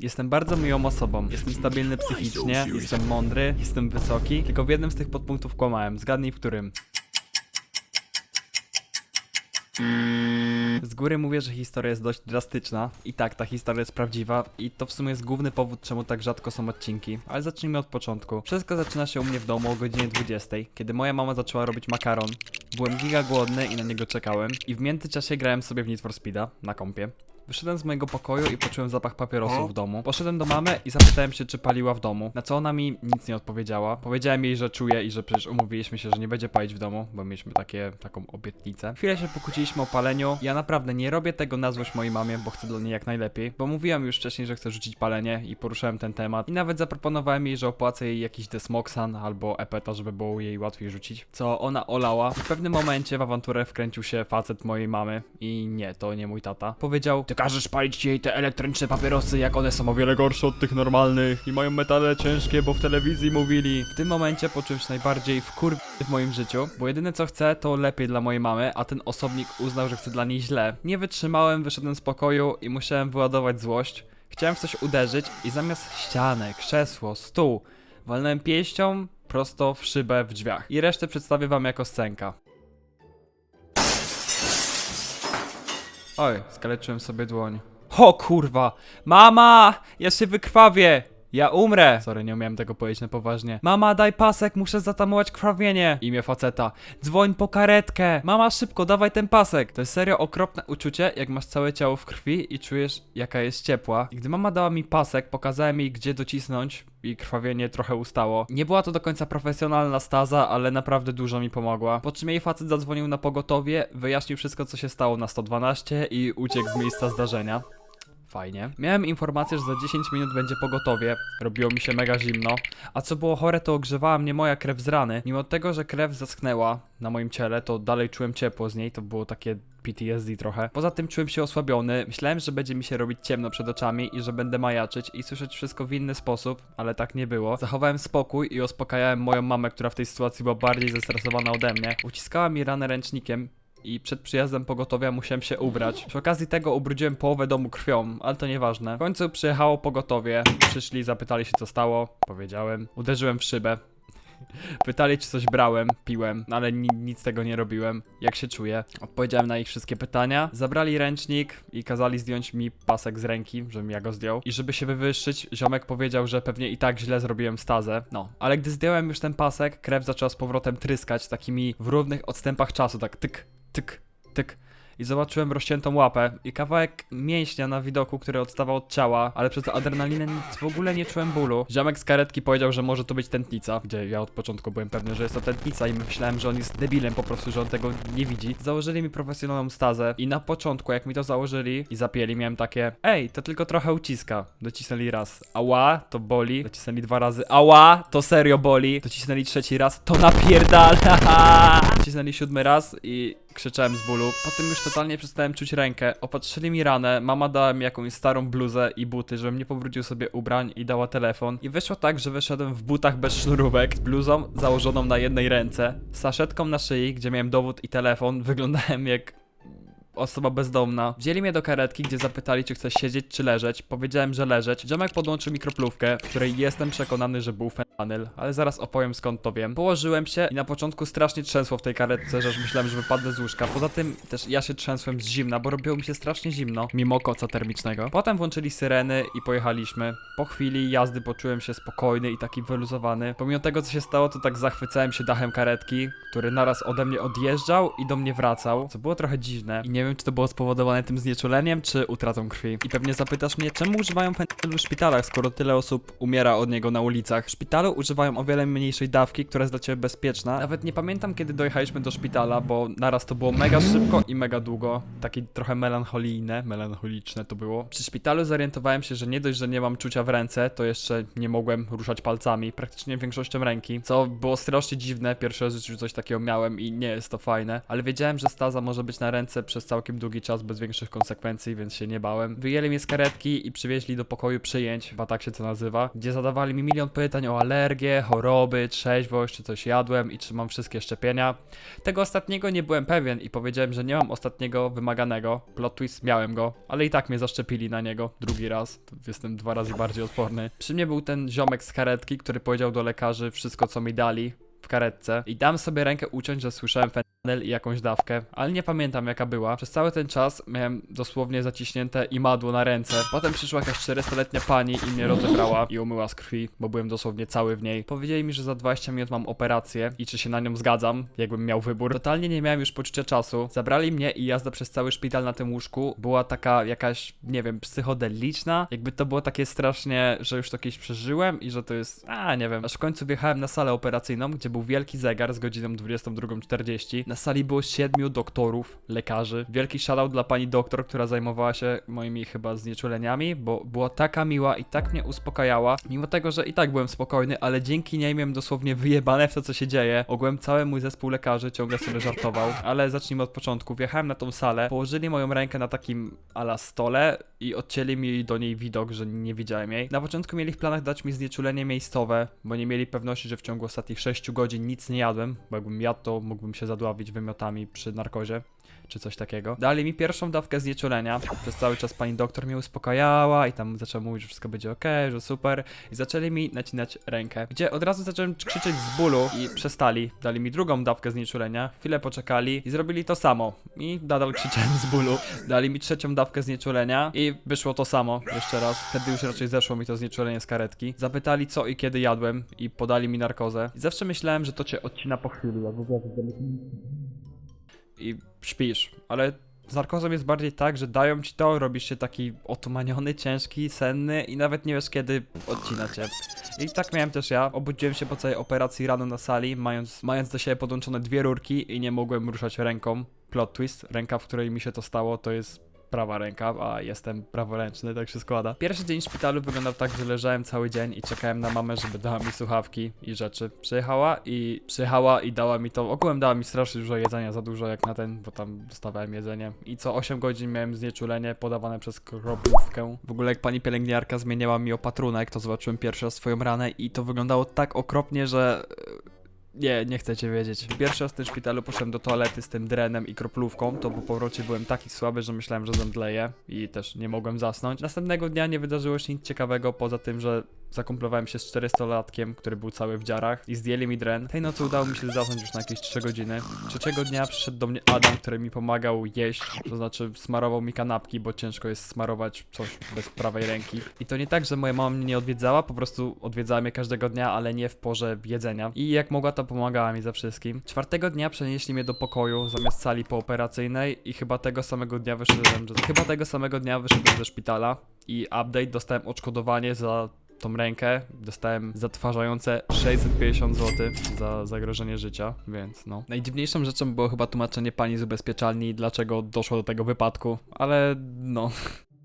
Jestem bardzo miłą osobą. Jestem stabilny psychicznie, jestem mądry, jestem wysoki. Tylko w jednym z tych podpunktów kłamałem. Zgadnij w którym. Z góry mówię, że historia jest dość drastyczna. I tak, ta historia jest prawdziwa. I to w sumie jest główny powód, czemu tak rzadko są odcinki. Ale zacznijmy od początku. Wszystko zaczyna się u mnie w domu o godzinie 20, kiedy moja mama zaczęła robić makaron. Byłem giga głodny i na niego czekałem. I w międzyczasie grałem sobie w Need for Speeda na kompie. Wyszedłem z mojego pokoju i poczułem zapach papierosów w domu. Poszedłem do mamy i zapytałem się, czy paliła w domu. Na co ona mi nic nie odpowiedziała. Powiedziałem jej, że czuję i że przecież umówiliśmy się, że nie będzie palić w domu, bo mieliśmy takie, taką obietnicę. Chwilę się pokłóciliśmy o paleniu. Ja naprawdę nie robię tego na złość mojej mamie, bo chcę dla niej jak najlepiej. Bo mówiłem już wcześniej, że chcę rzucić palenie i poruszałem ten temat. I nawet zaproponowałem jej, że opłacę jej jakiś desmoxan albo epeta, żeby było jej łatwiej rzucić. Co ona olała. W pewnym momencie w awanturę wkręcił się facet mojej mamy i nie, to nie mój tata. Powiedział, każesz palić jej te elektroniczne papierosy, jak one są o wiele gorsze od tych normalnych i mają metale ciężkie, bo w telewizji mówili. W tym momencie poczułem się najbardziej wkur... w moim życiu, bo jedyne co chcę to lepiej dla mojej mamy, a ten osobnik uznał, że chce dla niej źle. Nie wytrzymałem, wyszedłem z pokoju i musiałem wyładować złość. Chciałem w coś uderzyć i zamiast ścianę, krzesło, stół, walnąłem pięścią prosto w szybę w drzwiach. I resztę przedstawię wam jako scenka. Oj, skaleczyłem sobie dłoń. O kurwa! Mama! Ja się wykrwawię! Ja umrę! Sorry, nie umiałem tego powiedzieć na poważnie. Mama, daj pasek, muszę zatamować krwawienie. Imię faceta. Dzwoń po karetkę. Mama, szybko, dawaj ten pasek. To jest serio okropne uczucie, jak masz całe ciało w krwi i czujesz, jaka jest ciepła. I gdy mama dała mi pasek, pokazałem jej, gdzie docisnąć i krwawienie trochę ustało. Nie była to do końca profesjonalna staza, ale naprawdę dużo mi pomogła. Po czym jej facet zadzwonił na pogotowie, wyjaśnił wszystko, co się stało na 112 i uciekł z miejsca zdarzenia. Fajnie. Miałem informację, że za 10 minut będzie pogotowie. Robiło mi się mega zimno. A co było chore, to ogrzewała mnie moja krew z rany. Mimo tego, że krew zaschnęła na moim ciele, to dalej czułem ciepło z niej. To było takie PTSD trochę. Poza tym czułem się osłabiony. Myślałem, że będzie mi się robić ciemno przed oczami i że będę majaczyć i słyszeć wszystko w inny sposób, ale tak nie było. Zachowałem spokój i uspokajałem moją mamę, która w tej sytuacji była bardziej zestresowana ode mnie. Uciskała mi ranę ręcznikiem i przed przyjazdem pogotowia musiałem się ubrać. Przy okazji tego ubrudziłem połowę domu krwią, ale to nieważne. W końcu przyjechało pogotowie, przyszli, zapytali się co stało, powiedziałem. Uderzyłem w szybę. Pytali, czy coś brałem, piłem, ale ni nic tego nie robiłem. Jak się czuję? Odpowiedziałem na ich wszystkie pytania. Zabrali ręcznik i kazali zdjąć mi pasek z ręki, żebym ja go zdjął. I żeby się wywyższyć, ziomek powiedział, że pewnie i tak źle zrobiłem stazę. No, ale gdy zdjąłem już ten pasek, krew zaczęła z powrotem tryskać takimi w równych odstępach czasu, tak tyk, tyk, tyk. I zobaczyłem rozciętą łapę i kawałek mięśnia na widoku, który odstawał od ciała, ale przez adrenalinę nic w ogóle nie czułem bólu. Ziomek z karetki powiedział, że może to być tętnica, gdzie ja od początku byłem pewny, że jest to tętnica i myślałem, że on jest debilem po prostu, że on tego nie widzi. Założyli mi profesjonalną stazę i na początku, jak mi to założyli i zapięli, miałem takie Ej, to tylko trochę uciska. Docisnęli raz. Ała, to boli. Docisnęli dwa razy. Ała, to serio boli. Docisnęli trzeci raz. To napierdala. Docisnęli siódmy raz i krzyczałem z bólu. Potem już totalnie przestałem czuć rękę. Opatrzyli mi ranę, mama dała mi jakąś starą bluzę i buty, żebym nie powrócił sobie ubrań i dała telefon. I wyszło tak, że wyszedłem w butach bez sznurówek, z bluzą założoną na jednej ręce, saszetką na szyi, gdzie miałem dowód i telefon. Wyglądałem jak osoba bezdomna. Wzięli mnie do karetki, gdzie zapytali, czy chcę siedzieć, czy leżeć. Powiedziałem, że leżeć. Ziomek podłączył mi kroplówkę, w której jestem przekonany, że był fentanyl, ale zaraz opowiem skąd to wiem. Położyłem się i na początku strasznie trzęsło w tej karetce, że myślałem, że wypadnę z łóżka. Poza tym też ja się trzęsłem z zimna, bo robiło mi się strasznie zimno, mimo koca termicznego. Potem włączyli syreny i pojechaliśmy. Po chwili jazdy poczułem się spokojny i taki wyluzowany. Pomimo tego, co się stało, to tak zachwycałem się dachem karetki, który naraz ode mnie odjeżdżał i do mnie wracał, co było trochę dziwne. I nie wiem, czy to było spowodowane tym znieczuleniem, czy utratą krwi. I pewnie zapytasz mnie, czemu używają fentylu w szpitalach, skoro tyle osób umiera od niego na ulicach. W szpitalu używają o wiele mniejszej dawki, która jest dla ciebie bezpieczna. Nawet nie pamiętam, kiedy dojechaliśmy do szpitala, bo naraz to było mega szybko i mega długo. Takie trochę melancholijne, melancholiczne to było. Przy szpitalu zorientowałem się, że nie dość, że nie mam czucia w ręce, to jeszcze nie mogłem ruszać palcami, praktycznie większością ręki, co było strasznie dziwne. Pierwszy raz w życiu coś takiego miałem i nie jest to fajne, ale wiedziałem, że staza może być na ręce przez całkiem długi czas bez większych konsekwencji, więc się nie bałem. Wyjęli mnie z karetki i przywieźli do pokoju przyjęć, chyba tak się to nazywa, gdzie zadawali mi milion pytań o alergie, choroby, trzeźwość, czy coś jadłem i czy mam wszystkie szczepienia. Tego ostatniego nie byłem pewien i powiedziałem, że nie mam ostatniego wymaganego. Plot twist miałem go, ale i tak mnie zaszczepili na niego drugi raz. Jestem dwa razy bardziej odporny. Przy mnie był ten ziomek z karetki, który powiedział do lekarzy wszystko co mi dali w karetce i dam sobie rękę uciąć, że słyszałem fentanyl i jakąś dawkę, ale nie pamiętam jaka była. Przez cały ten czas miałem dosłownie zaciśnięte imadło na ręce. Potem przyszła jakaś 400-letnia pani i mnie rozebrała i umyła z krwi, bo byłem dosłownie cały w niej. Powiedzieli mi, że za 20 minut mam operację i czy się na nią zgadzam, jakbym miał wybór. Totalnie nie miałem już poczucia czasu. Zabrali mnie i jazda przez cały szpital na tym łóżku była taka jakaś, nie wiem, psychodeliczna. Jakby to było takie strasznie, że już to kiedyś przeżyłem i że to jest, a nie wiem. Aż w końcu wjechałem na salę operacyjną, gdzie był wielki zegar z godziną 22.40. Na sali było siedmiu doktorów, lekarzy. Wielki shoutout dla pani doktor, która zajmowała się moimi chyba znieczuleniami, bo była taka miła i tak mnie uspokajała. Mimo tego, że i tak byłem spokojny, ale dzięki niej miałem dosłownie wyjebane w to, co się dzieje. Ogółem cały mój zespół lekarzy ciągle sobie żartował. Ale zacznijmy od początku. Wjechałem na tą salę, położyli moją rękę na takim ala stole i odcięli mi do niej widok, że nie widziałem jej. Na początku mieli w planach dać mi znieczulenie miejscowe, bo nie mieli pewności, że w ciągu ostatnich 6 godzin nic nie jadłem, bo jakbym jadł, to mógłbym się zadławić wymiotami przy narkozie czy coś takiego. Dali mi pierwszą dawkę znieczulenia. Przez cały czas pani doktor mnie uspokajała i tam zaczęła mówić, że wszystko będzie ok, że super. I zaczęli mi nacinać rękę, gdzie od razu zacząłem krzyczeć z bólu i przestali. Dali mi drugą dawkę znieczulenia, chwilę poczekali i zrobili to samo. I nadal krzyczałem z bólu. Dali mi trzecią dawkę znieczulenia i wyszło to samo jeszcze raz. Wtedy już raczej zeszło mi to znieczulenie z karetki. Zapytali co i kiedy jadłem i podali mi narkozę. I zawsze myślałem, że to cię odcina po chwili, jak w ogóle i śpisz, ale z narkozą jest bardziej tak, że dają ci to, robisz się taki otumaniony, ciężki, senny i nawet nie wiesz kiedy odcina cię. I tak miałem też ja. Obudziłem się po całej operacji rano na sali, mając, mając do siebie podłączone dwie rurki i nie mogłem ruszać ręką. Plot twist, ręka, w której mi się to stało, to jest prawa ręka, a jestem praworęczny, tak się składa. Pierwszy dzień w szpitalu wyglądał tak, że leżałem cały dzień i czekałem na mamę, żeby dała mi słuchawki i rzeczy. Przyjechała i przyjechała i dała mi to, ogółem dała mi strasznie dużo jedzenia, za dużo jak na ten, bo tam dostawałem jedzenie. I co 8 godzin miałem znieczulenie podawane przez kroplówkę. W ogóle jak pani pielęgniarka zmieniała mi opatrunek, to zobaczyłem pierwszy raz swoją ranę i to wyglądało tak okropnie, że nie, nie chcecie wiedzieć. Pierwszy raz w tym szpitalu poszedłem do toalety z tym drenem i kroplówką, to po powrocie byłem taki słaby, że myślałem, że zemdleję i też nie mogłem zasnąć. Następnego dnia nie wydarzyło się nic ciekawego, poza tym, że zakumplowałem się z 400-latkiem, który był cały w dziarach i zdjęli mi dren. Tej nocy udało mi się zasnąć już na jakieś 3 godziny. Trzeciego dnia przyszedł do mnie Adam, który mi pomagał jeść, to znaczy smarował mi kanapki, bo ciężko jest smarować coś bez prawej ręki. I to nie tak, że moja mama mnie nie odwiedzała, po prostu odwiedzała mnie każdego dnia, ale nie w porze jedzenia. I jak mogła, to pomagała mi ze wszystkim. Czwartego dnia przenieśli mnie do pokoju zamiast sali pooperacyjnej i chyba tego samego dnia wyszedłem, chyba tego samego dnia wyszedłem ze szpitala i update dostałem odszkodowanie za tą rękę. Dostałem zatrważające 650 zł za zagrożenie życia, więc no. Najdziwniejszą rzeczą było chyba tłumaczenie pani z ubezpieczalni, dlaczego doszło do tego wypadku, ale no.